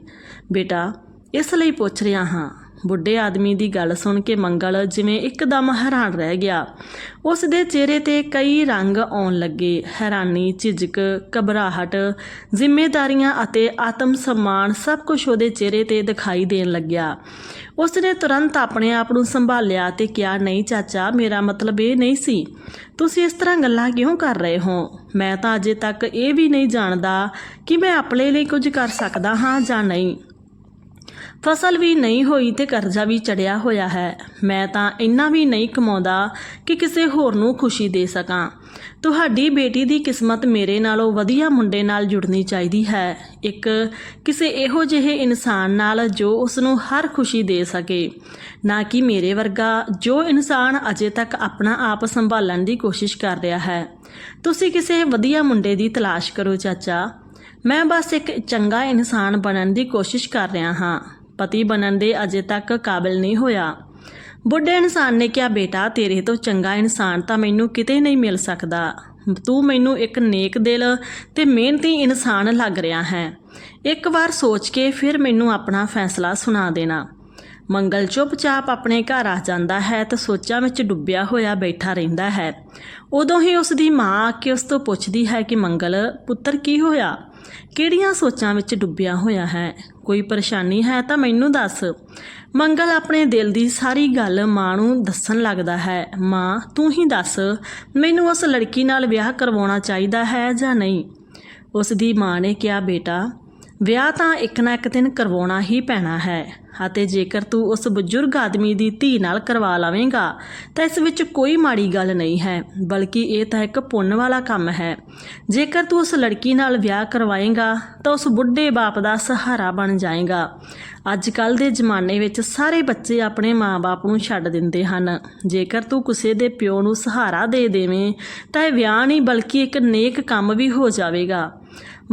ਬੇਟਾ, ਇਸ ਲਈ ਪੁੱਛ ਰਿਹਾ ਹਾਂ ਬੁੱਢੇ ਆਦਮੀ ਦੀ ਗੱਲ ਸੁਣ ਕੇ ਮੰਗਲ ਜਿਵੇਂ ਇੱਕਦਮ ਹੈਰਾਨ ਰਹਿ ਗਿਆ। ਉਸ ਦੇ ਚਿਹਰੇ ਤੇ ਕਈ ਰੰਗ ਆਉਣ ਲੱਗੇ। ਹੈਰਾਨੀ, ਝਿਜਕ, ਘਬਰਾਹਟ ਜ਼ਿੰਮੇਵਾਰੀਆਂ ਅਤੇ ਆਤਮ ਸਨਮਾਨ ਸਭ ਕੁਝ ਉਹਦੇ ਚਿਹਰੇ ਤੇ ਦਿਖਾਈ ਦੇਣ ਲੱਗਿਆ। ਉਸ ਨੇ ਤੁਰੰਤ ਆਪਣੇ ਆਪ ਨੂੰ ਸੰਭਾਲਿਆ ਤੇ ਕਿਹਾ, ਨਹੀਂ ਚਾਚਾ, ਮੇਰਾ ਮਤਲਬ ਇਹ ਨਹੀਂ ਸੀ। ਤੁਸੀਂ ਇਸ ਤਰ੍ਹਾਂ ਗੱਲਾਂ ਕਿਉਂ ਕਰ ਰਹੇ ਹੋ? ਮੈਂ ਤਾਂ ਅਜੇ ਤੱਕ ਇਹ ਵੀ ਨਹੀਂ ਜਾਣਦਾ ਕਿ ਮੈਂ ਆਪਣੇ ਲਈ ਕੁਝ ਕਰ ਸਕਦਾ ਹਾਂ ਜਾਂ ਨਹੀਂ। ਫਸਲ ਵੀ ਨਹੀਂ ਹੋਈ ਤੇ ਕਰਜ਼ਾ ਵੀ ਚੜਿਆ ਹੋਇਆ ਹੈ। ਮੈਂ ਤਾਂ ਇੰਨਾ ਵੀ ਨਹੀਂ ਕਮਾਉਂਦਾ ਕਿ ਕਿਸੇ ਹੋਰ ਨੂੰ ਖੁਸ਼ੀ ਦੇ ਸਕਾਂ। ਤੁਹਾਡੀ ਬੇਟੀ ਦੀ ਕਿਸਮਤ ਮੇਰੇ ਨਾਲੋਂ ਵਧੀਆ ਮੁੰਡੇ ਨਾਲ ਜੁੜਨੀ ਚਾਹੀਦੀ ਹੈ। ਇੱਕ ਕਿਸੇ ਇਹੋ ਜਿਹੇ ਇਨਸਾਨ ਨਾਲ ਜੋ ਉਸ ਨੂੰ ਹਰ ਖੁਸ਼ੀ ਦੇ ਸਕੇ। ਨਾ ਕਿ ਮੇਰੇ ਵਰਗਾ ਜੋ ਇਨਸਾਨ ਅਜੇ ਤੱਕ ਆਪਣਾ ਆਪ ਸੰਭਾਲਣ ਦੀ ਕੋਸ਼ਿਸ਼ ਕਰ ਰਿਹਾ ਹੈ। ਤੁਸੀਂ ਕਿਸੇ ਵਧੀਆ ਮੁੰਡੇ ਦੀ ਤਲਾਸ਼ ਕਰੋ, ਚਾਚਾ। ਮੈਂ ਬਸ ਇੱਕ ਚੰਗਾ ਇਨਸਾਨ ਬਣਨ ਦੀ ਕੋਸ਼ਿਸ਼ ਕਰ ਰਿਹਾ ਹਾਂ। ਪਤੀ ਬਣਨ ਦੇ ਅਜੇ ਤੱਕ ਕਾਬਿਲ ਨਹੀਂ ਹੋਇਆ। ਬੁੱਢੇ ਇਨਸਾਨ ਨੇ ਕਿਹਾ, ਬੇਟਾ, ਤੇਰੇ ਤੋਂ ਚੰਗਾ ਇਨਸਾਨ ਤਾਂ ਮੈਨੂੰ ਕਿਤੇ ਨਹੀਂ ਮਿਲ ਸਕਦਾ। ਤੂੰ ਮੈਨੂੰ ਇੱਕ ਨੇਕ ਦਿਲ ਤੇ ਮਿਹਨਤੀ ਇਨਸਾਨ ਲੱਗ ਰਿਹਾ ਹੈ। ਇੱਕ ਵਾਰ ਸੋਚ ਕੇ ਫਿਰ ਮੈਨੂੰ ਆਪਣਾ ਫੈਸਲਾ ਸੁਣਾ ਦੇਣਾ। ਮੰਗਲ ਚੁੱਪਚਾਪ ਆਪਣੇ ਘਰ ਆ ਜਾਂਦਾ ਹੈ ਤੇ ਸੋਚਾਂ ਵਿੱਚ ਡੁੱਬਿਆ ਹੋਇਆ ਬੈਠਾ ਰਹਿੰਦਾ ਹੈ। ਉਦੋਂ ਹੀ ਉਸ ਦੀ ਮਾਂ ਆ ਕੇ ਉਸ ਤੋਂ ਪੁੱਛਦੀ ਹੈ ਕਿ, ਮੰਗਲ, ਪੁੱਤਰ ਕੀ ਹੋਇਆ? ਕਿਹੜੀਆਂ ਸੋਚਾਂ ਵਿੱਚ ਡੁੱਬਿਆ ਹੋਇਆ ਹੈ? ਕੋਈ ਪਰੇਸ਼ਾਨੀ ਹੈ ਤਾਂ ਮੈਨੂੰ ਦੱਸ। ਮੰਗਲ ਆਪਣੇ ਦਿਲ ਦੀ ਸਾਰੀ ਗੱਲ ਮਾਂ ਨੂੰ ਦੱਸਣ ਲੱਗਦਾ ਹੈ। ਮਾਂ, ਤੂੰ ਹੀ ਦੱਸ, ਮੈਨੂੰ ਉਸ ਲੜਕੀ ਨਾਲ ਵਿਆਹ ਕਰਵਾਉਣਾ ਚਾਹੀਦਾ ਹੈ ਜਾਂ ਨਹੀਂ? ਉਸ ਦੀ ਮਾਂ ਨੇ ਕਿਹਾ, ਬੇਟਾ, ਵਿਆਹ ਤਾਂ ਇੱਕ ਨਾ ਇੱਕ ਦਿਨ ਕਰਵਾਉਣਾ ਹੀ ਪੈਣਾ ਹੈ। ਅਤੇ ਜੇਕਰ ਤੂੰ ਉਸ ਬਜ਼ੁਰਗ ਆਦਮੀ ਦੀ ਧੀ ਨਾਲ ਕਰਵਾ ਲਵੇਂਗਾ, ਤਾਂ ਇਸ ਵਿੱਚ ਕੋਈ ਮਾੜੀ ਗੱਲ ਨਹੀਂ ਹੈ, ਬਲਕਿ ਇਹ ਤਾਂ ਇੱਕ ਪੁੰਨ ਵਾਲਾ ਕੰਮ ਹੈ। ਜੇਕਰ ਤੂੰ ਉਸ ਲੜਕੀ ਨਾਲ ਵਿਆਹ ਕਰਵਾਏਂਗਾ, ਤਾਂ ਉਸ ਬੁੱਢੇ ਬਾਪ ਦਾ ਸਹਾਰਾ ਬਣ ਜਾਏਗਾ। ਅੱਜ ਕੱਲ ਦੇ ਜ਼ਮਾਨੇ ਵਿੱਚ ਸਾਰੇ ਬੱਚੇ ਆਪਣੇ ਮਾਪੇ ਨੂੰ ਛੱਡ ਦਿੰਦੇ ਹਨ। ਜੇਕਰ ਤੂੰ ਕਿਸੇ ਦੇ ਪਿਓ ਨੂੰ ਸਹਾਰਾ ਦੇ ਦੇਵੇਂ, ਤਾਂ ਇਹ ਵਿਆਹ ਨਹੀਂ, ਬਲਕਿ ਇੱਕ ਨੇਕ ਕੰਮ ਵੀ ਹੋ ਜਾਵੇਗਾ।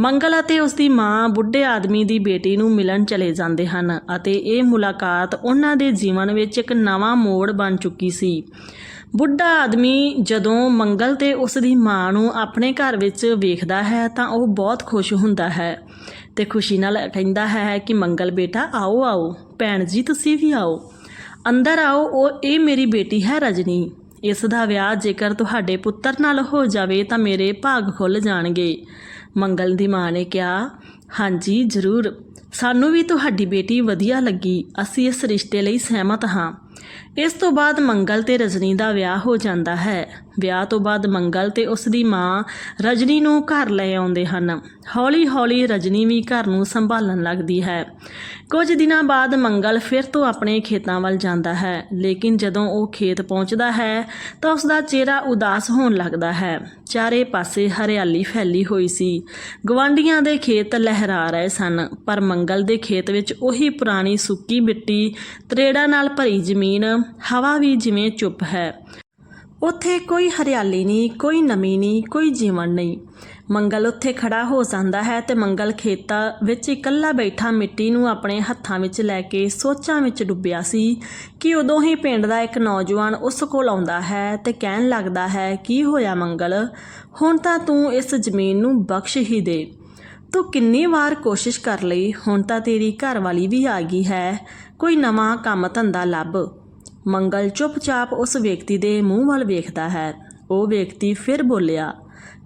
ਮੰਗਲ ਅਤੇ ਉਸ ਦੀ ਮਾਂ ਬੁੱਢੇ ਆਦਮੀ ਦੀ ਬੇਟੀ ਨੂੰ ਮਿਲਣ ਚਲੇ ਜਾਂਦੇ ਹਨ ਅਤੇ ਇਹ ਮੁਲਾਕਾਤ ਉਹਨਾਂ ਦੇ ਜੀਵਨ ਵਿੱਚ ਇੱਕ ਨਵਾਂ ਮੋੜ ਬਣ ਚੁੱਕੀ ਸੀ। ਬੁੱਢਾ ਆਦਮੀ ਜਦੋਂ ਮੰਗਲ ਤੇ ਉਸ ਦੀ ਮਾਂ ਨੂੰ ਆਪਣੇ ਘਰ ਵਿੱਚ ਵੇਖਦਾ ਹੈ ਤਾਂ ਉਹ ਬਹੁਤ ਖੁਸ਼ ਹੁੰਦਾ ਹੈ ਤੇ ਖੁਸ਼ੀ ਨਾਲ ਕਹਿੰਦਾ ਹੈ ਕਿ ਮੰਗਲ ਬੇਟਾ, ਆਓ ਆਓ, ਭੈਣ ਜੀ, ਤੁਸੀਂ ਵੀ ਆਓ। ਅੰਦਰ ਆਓ, ਉਹ, ਇਹ ਮੇਰੀ ਬੇਟੀ ਹੈ ਰਜਨੀ। ਇਸ ਦਾ ਵਿਆਹ ਜੇਕਰ ਤੁਹਾਡੇ ਪੁੱਤਰ ਨਾਲ ਹੋ ਜਾਵੇ ਤਾਂ ਮੇਰੇ ਭਾਗ ਖੁੱਲ ਜਾਣਗੇ। ਮੰਗਲ ਦੀ ਮਾਂ ਨੇ ਕਿਹਾ, ਹਾਂਜੀ, ਜ਼ਰੂਰ। ਸਾਨੂੰ ਵੀ ਤੁਹਾਡੀ ਬੇਟੀ ਵਧੀਆ ਲੱਗੀ। ਅਸੀਂ ਇਸ ਰਿਸ਼ਤੇ ਲਈ ਸਹਿਮਤ ਹਾਂ। ਇਸ ਤੋਂ ਬਾਅਦ ਮੰਗਲ ਤੇ ਰਜਨੀ ਦਾ ਵਿਆਹ ਹੋ ਜਾਂਦਾ ਹੈ। ਵਿਆਹ ਤੋਂ ਬਾਅਦ ਮੰਗਲ ਤੇ ਉਸ ਦੀ ਮਾਂ ਰਜਨੀ ਨੂੰ ਘਰ ਲੈ ਆਉਂਦੇ ਹਨ। ਹੌਲੀ-ਹੌਲੀ ਰਜਨੀ ਵੀ ਘਰ ਨੂੰ ਸੰਭਾਲਣ ਲੱਗਦੀ ਹੈ। ਕੁਝ ਦਿਨਾਂ ਬਾਅਦ ਮੰਗਲ ਫਿਰ ਤੋਂ ਆਪਣੇ ਖੇਤਾਂ ਵੱਲ ਜਾਂਦਾ ਹੈ, ਲੇਕਿਨ ਜਦੋਂ ਉਹ ਖੇਤ ਪਹੁੰਚਦਾ ਹੈ ਤਾਂ ਉਸ ਦਾ ਚਿਹਰਾ ਉਦਾਸ ਹੋਣ ਲੱਗਦਾ ਹੈ। ਚਾਰੇ ਪਾਸੇ ਹਰਿਆਲੀ ਫੈਲੀ ਹੋਈ ਸੀ। ਗਵਾਂਡੀਆਂ ਦੇ ਖੇਤ ਲਹਿਰਾ ਰਹੇ ਸਨ, ਪਰ ਮੰਗਲ ਦੇ ਖੇਤ ਵਿੱਚ ਉਹੀ ਪੁਰਾਣੀ ਸੁੱਕੀ ਮਿੱਟੀ ਤਰੇੜਾਂ ਨਾਲ ਭਰੀ ਜ਼ਮੀਨ, ਹਵਾ ਵੀ ਜਿਵੇਂ ਚੁੱਪ ਹੈ। ਉੱਥੇ ਕੋਈ ਹਰਿਆਲੀ ਨਹੀਂ, ਕੋਈ ਨਮੀ ਨਹੀਂ, ਕੋਈ ਜੀਵਨ ਨਹੀਂ। ਮੰਗਲ ਉੱਥੇ ਖੜਾ ਹੋ ਜਾਂਦਾ ਹੈ ਤੇ ਮੰਗਲ ਖੇਤਾਂ ਵਿੱਚ ਇਕੱਲਾ ਬੈਠਾ ਮਿੱਟੀ ਨੂੰ ਆਪਣੇ ਹੱਥਾਂ ਵਿੱਚ ਲੈ ਕੇ ਸੋਚਾਂ ਵਿੱਚ ਡੁੱਬਿਆ ਸੀ ਕਿ ਉਦੋਂ ਹੀ ਪਿੰਡ ਦਾ ਇੱਕ ਨੌਜਵਾਨ ਉਸ ਕੋਲ ਆਉਂਦਾ ਹੈ ਤੇ ਕਹਿਣ ਲੱਗਦਾ ਹੈ, ਕੀ ਹੋਇਆ ਮੰਗਲ? ਹੁਣ ਤਾਂ ਤੂੰ ਇਸ ਜ਼ਮੀਨ ਨੂੰ ਬਖਸ਼ ਹੀ ਦੇ। ਤੂੰ ਕਿੰਨੀ ਵਾਰ ਕੋਸ਼ਿਸ਼ ਕਰ ਲਈ, ਹੁਣ ਤਾਂ ਤੇਰੀ ਘਰਵਾਲੀ ਵੀ ਆ ਗਈ ਹੈ। ਕੋਈ ਨਵਾਂ ਕੰਮ ਧੰਦਾ ਲੱਭ। ਮੰਗਲ ਚੁੱਪਚਾਪ ਉਸ ਵਿਅਕਤੀ ਦੇ ਮੂੰਹ ਵੱਲ ਵੇਖਦਾ ਹੈ। ਉਹ ਵਿਅਕਤੀ ਫਿਰ ਬੋਲਿਆ,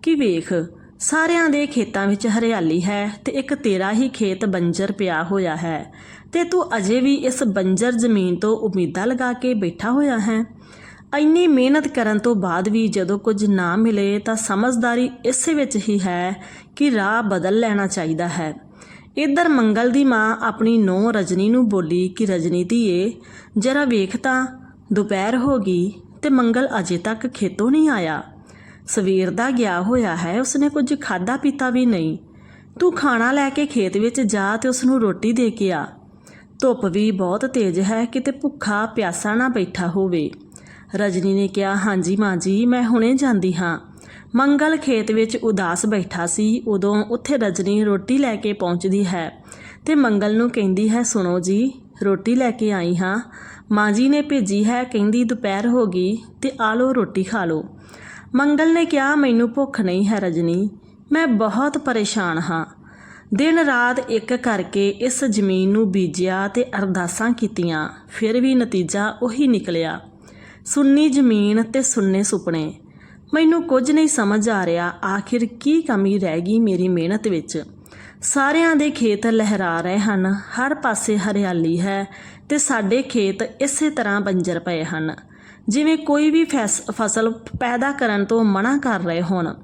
ਕਿ ਵੇਖ, ਸਾਰਿਆਂ ਦੇ ਖੇਤਾਂ ਵਿੱਚ ਹਰਿਆਲੀ ਹੈ ਤੇ ਇੱਕ ਤੇਰਾ ਹੀ ਖੇਤ ਬੰਜਰ ਪਿਆ ਹੋਇਆ ਹੈ। ਤੇ ਤੂੰ ਅਜੇ ਵੀ ਇਸ ਬੰਜਰ ਜ਼ਮੀਨ ਤੋਂ ਉਮੀਦਾਂ ਲਗਾ ਕੇ ਬੈਠਾ ਹੋਇਆ ਹੈ। ਇੰਨੀ ਮਿਹਨਤ ਕਰਨ ਤੋਂ ਬਾਅਦ ਵੀ ਜਦੋਂ ਕੁਝ ਨਾ ਮਿਲੇ ਤਾਂ ਸਮਝਦਾਰੀ ਇਸੇ ਵਿੱਚ ਹੀ ਹੈ ਕਿ ਰਾਹ ਬਦਲ ਲੈਣਾ ਚਾਹੀਦਾ ਹੈ। ਇੱਧਰ ਮੰਗਲ ਦੀ ਮਾਂ ਆਪਣੀ ਨੂੰਹ ਰਜਨੀ ਨੂੰ ਬੋਲੀ ਕਿ, ਰਜਨੀ ਧੀਏ, ਜਰਾ ਵੇਖ ਤਾਂ, ਦੁਪਹਿਰ ਹੋ ਗਈ ਤੇ ਮੰਗਲ ਅਜੇ ਤੱਕ ਖੇਤੋਂ ਨਹੀਂ ਆਇਆ। ਸਵੇਰ ਦਾ ਗਿਆ ਹੋਇਆ ਹੈ, ਉਸਨੇ ਕੁਝ ਖਾਦਾ ਪੀਤਾ ਵੀ ਨਹੀਂ। ਤੂੰ ਖਾਣਾ ਲੈ ਕੇ ਖੇਤ ਵਿੱਚ ਜਾ ਤੇ ਉਸ ਨੂੰ ਰੋਟੀ ਦੇ ਕੇ ਆ। ਧੁੱਪ ਵੀ ਬਹੁਤ ਤੇਜ਼ ਹੈ, ਕਿਤੇ ਭੁੱਖਾ ਪਿਆਸਾ ਨਾ ਬੈਠਾ ਹੋਵੇ। ਰਜਨੀ ਨੇ ਕਿਹਾ, ਹਾਂਜੀ ਮਾਂ ਜੀ, ਮੈਂ ਹੁਣੇ ਜਾਂਦੀ ਹਾਂ। ਮੰਗਲ ਖੇਤ ਵਿੱਚ ਉਦਾਸ ਬੈਠਾ ਸੀ। ਉਦੋਂ ਉੱਥੇ ਰਜਨੀ ਰੋਟੀ ਲੈ ਕੇ ਪਹੁੰਚਦੀ ਹੈ ਤੇ ਮੰਗਲ ਨੂੰ ਕਹਿੰਦੀ ਹੈ, ਸੁਣੋ ਜੀ, ਰੋਟੀ ਲੈ ਕੇ ਆਈ ਹਾਂ। ਮਾਂ ਜੀ ਨੇ ਭੇਜੀ ਹੈ, ਕਹਿੰਦੀ ਦੁਪਹਿਰ ਹੋ ਗਈ ਤੇ ਆ ਲੋ ਰੋਟੀ ਖਾ ਲੋ ਮੰਗਲ ਨੇ ਕਿਹਾ, ਮੈਨੂੰ ਭੁੱਖ ਨਹੀਂ ਹੈ ਰਜਨੀ, ਮੈਂ ਬਹੁਤ ਪਰੇਸ਼ਾਨ ਹਾਂ। ਦਿਨ ਰਾਤ ਇੱਕ ਕਰਕੇ ਇਸ ਜ਼ਮੀਨ ਨੂੰ ਬੀਜਿਆ ਤੇ ਅਰਦਾਸਾਂ ਕੀਤੀਆਂ, ਫਿਰ ਵੀ ਨਤੀਜਾ ਉਹੀ ਨਿਕਲਿਆ। ਸੁੰਨੀ ਜ਼ਮੀਨ ਤੇ ਸੁੰਨੇ ਸੁਪਨੇ। ਮੈਨੂੰ ਕੁਝ ਨਹੀਂ ਸਮਝ ਆ ਰਿਹਾ। ਆਖਿਰ ਕੀ ਕਮੀ ਰਹਿ ਗਈ ਮੇਰੀ ਮਿਹਨਤ ਵਿੱਚ? ਸਾਰਿਆਂ ਦੇ ਖੇਤ ਲਹਿਰਾ ਰਹੇ ਹਨ। ਹਰ ਪਾਸੇ ਹਰਿਆਲੀ ਹੈ ਤੇ ਸਾਡੇ ਖੇਤ ਇਸੇ ਤਰ੍ਹਾਂ ਬੰਜਰ ਪਏ ਹਨ। ਜਿਵੇਂ ਕੋਈ ਵੀ ਫੈਸ- ਫਸਲ ਪੈਦਾ ਕਰਨ ਤੋਂ ਮਨਾ ਕਰ ਰਹੇ ਹੋਣ।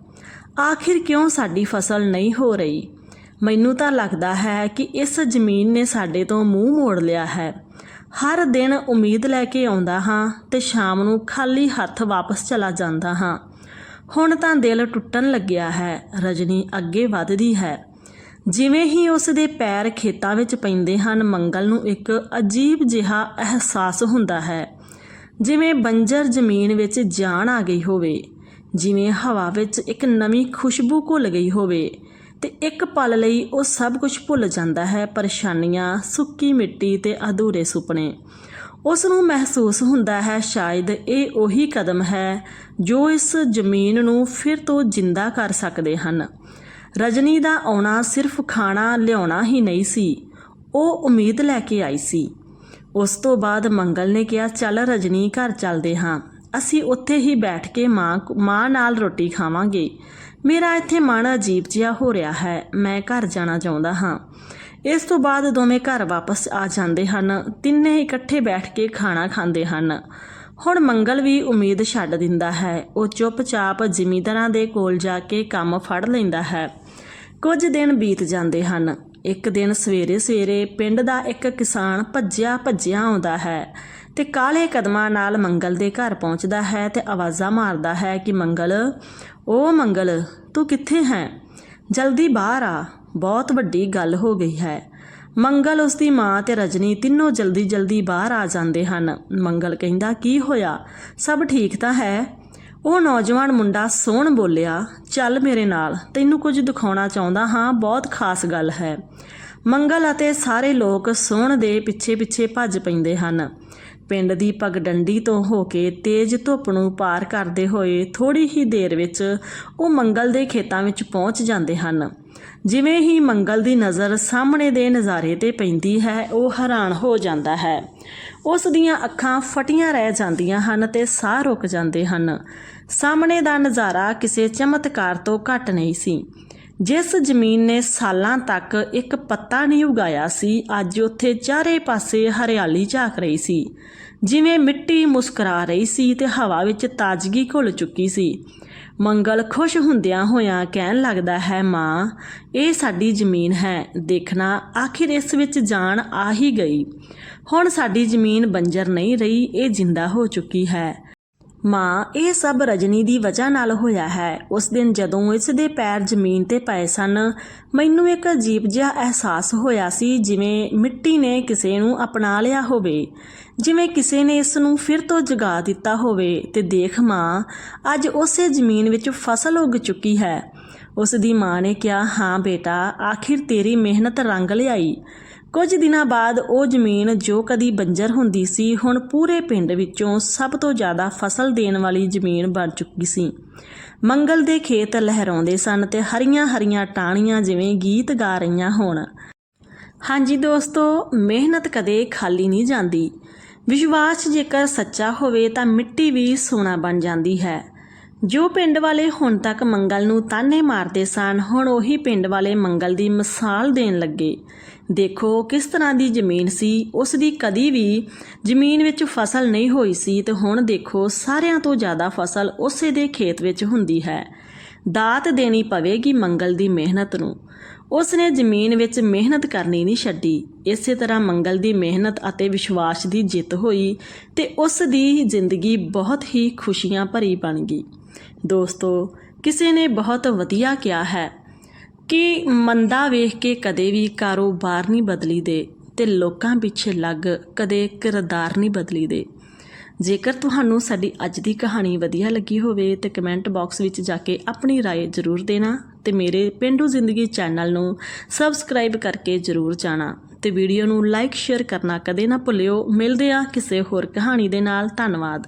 ਆਖਿਰ ਕਿਉਂ ਸਾਡੀ ਫਸਲ ਨਹੀਂ ਹੋ ਰਹੀ? ਮੈਨੂੰ ਤਾਂ ਲੱਗਦਾ ਹੈ ਕਿ ਇਸ ਜ਼ਮੀਨ ਨੇ ਸਾਡੇ ਤੋਂ ਮੂੰਹ ਮੋੜ ਲਿਆ ਹੈ। ਹਰ ਦਿਨ ਉਮੀਦ ਲੈ ਕੇ ਆਉਂਦਾ ਹਾਂ ਤੇ ਸ਼ਾਮ ਨੂੰ ਖਾਲੀ ਹੱਥ ਵਾਪਸ ਚਲਾ ਜਾਂਦਾ ਹਾਂ। ਹੁਣ ਤਾਂ ਦਿਲ ਟੁੱਟਣ ਲੱਗਿਆ ਹੈ, ਰਜਨੀ ਅੱਗੇ ਵੱਧਦੀ ਹੈ। ਜਿਵੇਂ ਹੀ ਉਸ ਦੇ ਪੈਰ ਖੇਤਾਂ ਵਿੱਚ ਪੈਂਦੇ ਹਨ, ਮੰਗਲ ਨੂੰ ਇੱਕ ਅਜੀਬ ਜਿਹਾ ਅਹਿਸਾਸ ਹੁੰਦਾ ਹੈ। ਜਿਵੇਂ ਬੰਜਰ ਜ਼ਮੀਨ ਵਿੱਚ ਜਾਨ ਆ ਗਈ ਹੋਵੇ, ਜਿਵੇਂ ਹਵਾ ਵਿੱਚ ਇੱਕ ਨਵੀਂ ਖੁਸ਼ਬੂ ਘੁਲ ਗਈ ਹੋਵੇ, ਤੇ ਇੱਕ ਪਲ ਲਈ ਉਹ ਸਭ ਕੁਝ ਭੁੱਲ ਜਾਂਦਾ ਹੈ, ਪਰੇਸ਼ਾਨੀਆਂ, ਸੁੱਕੀ ਮਿੱਟੀ ਤੇ ਅਧੂਰੇ ਸੁਪਨੇ। ਉਸ ਨੂੰ ਮਹਿਸੂਸ ਹੁੰਦਾ ਹੈ ਸ਼ਾਇਦ ਇਹ ਉਹੀ ਕਦਮ ਹੈ ਜੋ ਇਸ ਜ਼ਮੀਨ ਨੂੰ ਫਿਰ ਤੋਂ ਜਿੰਦਾ ਕਰ ਸਕਦੇ ਹਨ। ਰਜਨੀ ਦਾ ਆਉਣਾ ਸਿਰਫ ਖਾਣਾ ਲਿਆਉਣਾ ਹੀ ਨਹੀਂ ਸੀ, ਉਹ ਉਮੀਦ ਲੈ ਕੇ ਆਈ ਸੀ। ਉਸ ਤੋਂ ਬਾਅਦ ਮੰਗਲ ਨੇ ਕਿਹਾ, ਚੱਲ ਰਜਨੀ, ਘਰ ਚੱਲਦੇ ਹਾਂ। ਅਸੀਂ ਉੱਥੇ ਹੀ ਬੈਠ ਕੇ ਮਾਂ ਮਾਂ ਨਾਲ ਰੋਟੀ ਖਾਵਾਂਗੇ। ਮੇਰਾ ਇੱਥੇ ਮਨ ਅਜੀਬ ਜਿਹਾ ਹੋ ਰਿਹਾ ਹੈ। ਮੈਂ ਘਰ ਜਾਣਾ ਚਾਹੁੰਦਾ ਹਾਂ। ਇਸ ਤੋਂ ਬਾਅਦ ਦੋਵੇਂ ਘਰ ਵਾਪਸ ਆ ਜਾਂਦੇ ਹਨ। ਤਿੰਨੇ ਇਕੱਠੇ ਬੈਠ ਕੇ ਖਾਣਾ ਖਾਂਦੇ ਹਨ। ਹੁਣ ਮੰਗਲ ਵੀ ਉਮੀਦ ਛੱਡ ਦਿੰਦਾ ਹੈ। ਉਹ ਚੁੱਪਚਾਪ ਜ਼ਿਮੀਂਦਾਰਾਂ ਦੇ ਕੋਲ ਜਾ ਕੇ ਕੰਮ ਫੜ ਲੈਂਦਾ ਹੈ। ਕੁਝ ਦਿਨ ਬੀਤ ਜਾਂਦੇ ਹਨ। ਇੱਕ ਦਿਨ ਸਵੇਰੇ ਸਵੇਰੇ ਪਿੰਡ ਦਾ ਇੱਕ ਕਿਸਾਨ ਭੱਜਿਆ ਭੱਜਿਆ ਆਉਂਦਾ ਹੈ ਤੇ ਕਾਲੇ ਕਦਮਾਂ ਨਾਲ ਮੰਗਲ ਦੇ ਘਰ ਪਹੁੰਚਦਾ ਹੈ ਤੇ ਆਵਾਜ਼ਾਂ ਮਾਰਦਾ ਹੈ ਕਿ, ਮੰਗਲ, ਓ ਮੰਗਲ, ਤੂੰ ਕਿੱਥੇ ਹੈ? ਜਲਦੀ ਬਾਹਰ ਆ। ਬਹੁਤ ਵੱਡੀ ਗੱਲ ਹੋ ਗਈ ਹੈ। ਮੰਗਲ ਉਸ ਦੀ ਮਾਂ ਤੇ ਰਜਨੀ ਤਿੰਨੋਂ ਜਲਦੀ ਜਲਦੀ ਬਾਹਰ ਆ ਜਾਂਦੇ ਹਨ। ਮੰਗਲ ਕਹਿੰਦਾ, ਕੀ ਹੋਇਆ? ਸਭ ਠੀਕ ਤਾਂ ਹੈ? ਉਹ ਨੌਜਵਾਨ ਮੁੰਡਾ ਸੋਹਣ ਬੋਲਿਆ, ਚੱਲ ਮੇਰੇ ਨਾਲ, ਤੈਨੂੰ ਕੁਝ ਦਿਖਾਉਣਾ ਚਾਹੁੰਦਾ ਹਾਂ, ਬਹੁਤ ਖਾਸ ਗੱਲ ਹੈ। ਮੰਗਲ ਅਤੇ ਸਾਰੇ ਲੋਕ ਸੋਹਣ ਦੇ ਪਿੱਛੇ ਪਿੱਛੇ ਭੱਜ ਪੈਂਦੇ ਹਨ। ਪਿੰਡ ਦੀ ਪਗਡੰਡੀ ਤੋਂ ਹੋ ਕੇ ਤੇਜ਼ ਧੁੱਪ ਨੂੰ ਪਾਰ ਕਰਦੇ ਹੋਏ ਥੋੜੀ ਹੀ ਦੇਰ ਵਿੱਚ ਉਹ ਮੰਗਲ ਦੇ ਖੇਤਾਂ ਵਿੱਚ ਪਹੁੰਚ ਜਾਂਦੇ ਹਨ। ਜਿਵੇਂ ਹੀ ਮੰਗਲ ਦੀ ਨਜ਼ਰ ਸਾਹਮਣੇ ਦੇ ਨਜ਼ਾਰੇ ਤੇ ਪੈਂਦੀ ਹੈ, ਉਹ ਹੈਰਾਨ ਹੋ ਜਾਂਦਾ ਹੈ। ਉਸ ਦੀਆਂ ਅੱਖਾਂ ਫਟੀਆਂ ਰਹਿ ਜਾਂਦੀਆਂ ਹਨ ਤੇ ਸਾਹ ਰੁਕ ਜਾਂਦੇ ਹਨ। ਸਾਹਮਣੇ ਦਾ ਨਜ਼ਾਰਾ ਕਿਸੇ ਚਮਤਕਾਰ ਤੋਂ ਘੱਟ ਨਹੀਂ ਸੀ। ਜਿਸ ਜ਼ਮੀਨ ਨੇ ਸਾਲਾਂ ਤੱਕ ਇੱਕ ਪੱਤਾ ਨਹੀਂ ਉਗਾਇਆ ਸੀ, ਅੱਜ ਉੱਥੇ ਚਾਰੇ ਪਾਸੇ ਹਰਿਆਲੀ ਝਾਕ ਰਹੀ ਸੀ। ਜਿਵੇਂ ਮਿੱਟੀ ਮੁਸਕਰਾ ਰਹੀ ਸੀ ਤੇ ਹਵਾ ਵਿੱਚ ਤਾਜ਼ਗੀ ਘੁਲ ਚੁੱਕੀ ਸੀ। ਮੰਗਲ ਖੁਸ਼ ਹੁੰਦਿਆਂ ਹੋਇਆਂ ਕਹਿਣ ਲੱਗਦਾ ਹੈ, ਮਾਂ, ਇਹ ਸਾਡੀ ਜ਼ਮੀਨ ਹੈ। ਦੇਖਣਾ, ਆਖਿਰ ਇਸ ਵਿੱਚ ਜਾਨ ਆ ਹੀ ਗਈ। ਹੁਣ ਸਾਡੀ ਜ਼ਮੀਨ ਬੰਜਰ ਨਹੀਂ ਰਹੀ, ਇਹ ਜਿੰਦਾ ਹੋ ਚੁੱਕੀ ਹੈ। ਮਾਂ, ਇਹ ਸਭ ਰਜਨੀ ਦੀ ਵਜ੍ਹਾ ਨਾਲ ਹੋਇਆ ਹੈ। ਉਸ ਦਿਨ ਜਦੋਂ ਇਸ ਦੇ ਪੈਰ ਜ਼ਮੀਨ ਤੇ ਪਏ ਸਨ, ਮੈਨੂੰ ਇੱਕ ਅਜੀਬ ਜਿਹਾ ਅਹਿਸਾਸ ਹੋਇਆ ਸੀ, ਜਿਵੇਂ ਮਿੱਟੀ ਨੇ ਕਿਸੇ ਨੂੰ ਅਪਣਾ ਲਿਆ ਹੋਵੇ। ਜਿਵੇਂ ਕਿਸੇ ਨੇ ਇਸ ਨੂੰ ਫਿਰ ਤੋਂ ਜਗਾ ਦਿੱਤਾ ਹੋਵੇ ਤੇ ਦੇਖ ਮਾਂ, ਅੱਜ ਉਸੇ ਜ਼ਮੀਨ ਵਿੱਚ ਫਸਲ ਉੱਗ ਚੁੱਕੀ ਹੈ। ਉਸ ਦੀ ਮਾਂ ਨੇ ਕਿਹਾ, ਹਾਂ ਬੇਟਾ, ਆਖਿਰ ਤੇਰੀ ਮਿਹਨਤ ਰੰਗ ਲਿਆਈ। ਕੁਝ ਦਿਨਾਂ ਬਾਅਦ ਉਹ ਜ਼ਮੀਨ ਜੋ ਕਦੀ ਬੰਜਰ ਹੁੰਦੀ ਸੀ, ਹੁਣ ਪੂਰੇ ਪਿੰਡ ਵਿੱਚੋਂ ਸਭ ਤੋਂ ਜ਼ਿਆਦਾ ਫਸਲ ਦੇਣ ਵਾਲੀ ਜ਼ਮੀਨ ਬਣ ਚੁੱਕੀ ਸੀ। ਮੰਗਲ ਦੇ ਖੇਤ ਲਹਿਰਾਉਂਦੇ ਸਨ ਤੇ ਹਰੀਆਂ ਹਰੀਆਂ ਟਾਹਣੀਆਂ ਜਿਵੇਂ ਗੀਤ ਗਾ ਰਹੀਆਂ ਹੋਣ। ਹਾਂਜੀ ਦੋਸਤੋ, ਮਿਹਨਤ ਕਦੇ ਖਾਲੀ ਨਹੀਂ ਜਾਂਦੀ। ਵਿਸ਼ਵਾਸ ਜੇਕਰ ਸੱਚਾ ਹੋਵੇ ਤਾਂ ਮਿੱਟੀ ਵੀ ਸੋਨਾ ਬਣ ਜਾਂਦੀ ਹੈ। ਜੋ ਪਿੰਡ ਵਾਲੇ ਹੁਣ ਤੱਕ ਮੰਗਲ ਨੂੰ ਤਾਨੇ ਮਾਰਦੇ ਸਨ, ਹੁਣ ਉਹੀ ਪਿੰਡ ਵਾਲੇ ਮੰਗਲ ਦੀ ਮਿਸਾਲ ਦੇਣ ਲੱਗੇ। ਦੇਖੋ ਕਿਸ ਤਰ੍ਹਾਂ ਦੀ ਜ਼ਮੀਨ ਸੀ। ਉਸ ਦੀ ਕਦੀ ਵੀ ਜ਼ਮੀਨ ਵਿੱਚ ਫਸਲ ਨਹੀਂ ਹੋਈ ਸੀ ਤੇ ਹੁਣ ਦੇਖੋ ਸਾਰਿਆਂ ਤੋਂ ਜ਼ਿਆਦਾ ਫਸਲ ਉਸੇ ਦੇ ਖੇਤ ਵਿੱਚ ਹੁੰਦੀ ਹੈ। ਦਾਤ ਦੇਣੀ ਪਵੇਗੀ ਮੰਗਲ ਦੀ ਮਿਹਨਤ ਨੂੰ। ਉਸ ਨੇ ਜ਼ਮੀਨ ਵਿੱਚ ਮਿਹਨਤ ਕਰਨੀ ਨਹੀਂ ਛੱਡੀ। ਇਸੇ ਤਰ੍ਹਾਂ ਮੰਗਲ ਦੀ ਮਿਹਨਤ ਅਤੇ ਵਿਸ਼ਵਾਸ ਦੀ ਜਿੱਤ ਹੋਈ ਤੇ ਉਸ ਦੀ ਜ਼ਿੰਦਗੀ ਬਹੁਤ ਹੀ ਖੁਸ਼ੀਆਂ ਭਰੀ ਬਣ ਗਈ। ਦੋਸਤੋ, ਕਿਸੇ ਨੇ ਬਹੁਤ ਵਧੀਆ ਕਿਹਾ ਹੈ। ਕਿ ਮੰਦਾ ਵੇਖ ਕੇ ਕਦੇ ਵੀ ਕਾਰੋਬਾਰ ਨਹੀਂ ਬਦਲੀ ਦੇ ਤੇ ਲੋਕਾਂ ਪਿੱਛੇ ਲੱਗ ਕਦੇ ਕਿਰਦਾਰ ਨਹੀਂ ਬਦਲੀ ਦੇ ਜੇਕਰ ਤੁਹਾਨੂੰ ਸਾਡੀ ਅੱਜ ਦੀ ਕਹਾਣੀ ਵਧੀਆ ਲੱਗੀ ਹੋਵੇ ਤੇ ਕਮੈਂਟ ਬਾਕਸ ਵਿੱਚ ਜਾ ਕੇ ਆਪਣੀ رائے ਜ਼ਰੂਰ ਦੇਣਾ ਤੇ ਮੇਰੇ ਪਿੰਡੂ ਜ਼ਿੰਦਗੀ ਚੈਨਲ ਨੂੰ ਸਬਸਕ੍ਰਾਈਬ ਕਰਕੇ ਜ਼ਰੂਰ ਜਾਣਾ ਤੇ ਵੀਡੀਓ ਨੂੰ ਲਾਈਕ ਸ਼ੇਅਰ ਕਰਨਾ ਕਦੇ ਨਾ ਭੁੱਲਿਓ ਮਿਲਦੇ ਆ ਕਿਸੇ ਹੋਰ ਕਹਾਣੀ ਦੇ ਨਾਲ ਧੰਨਵਾਦ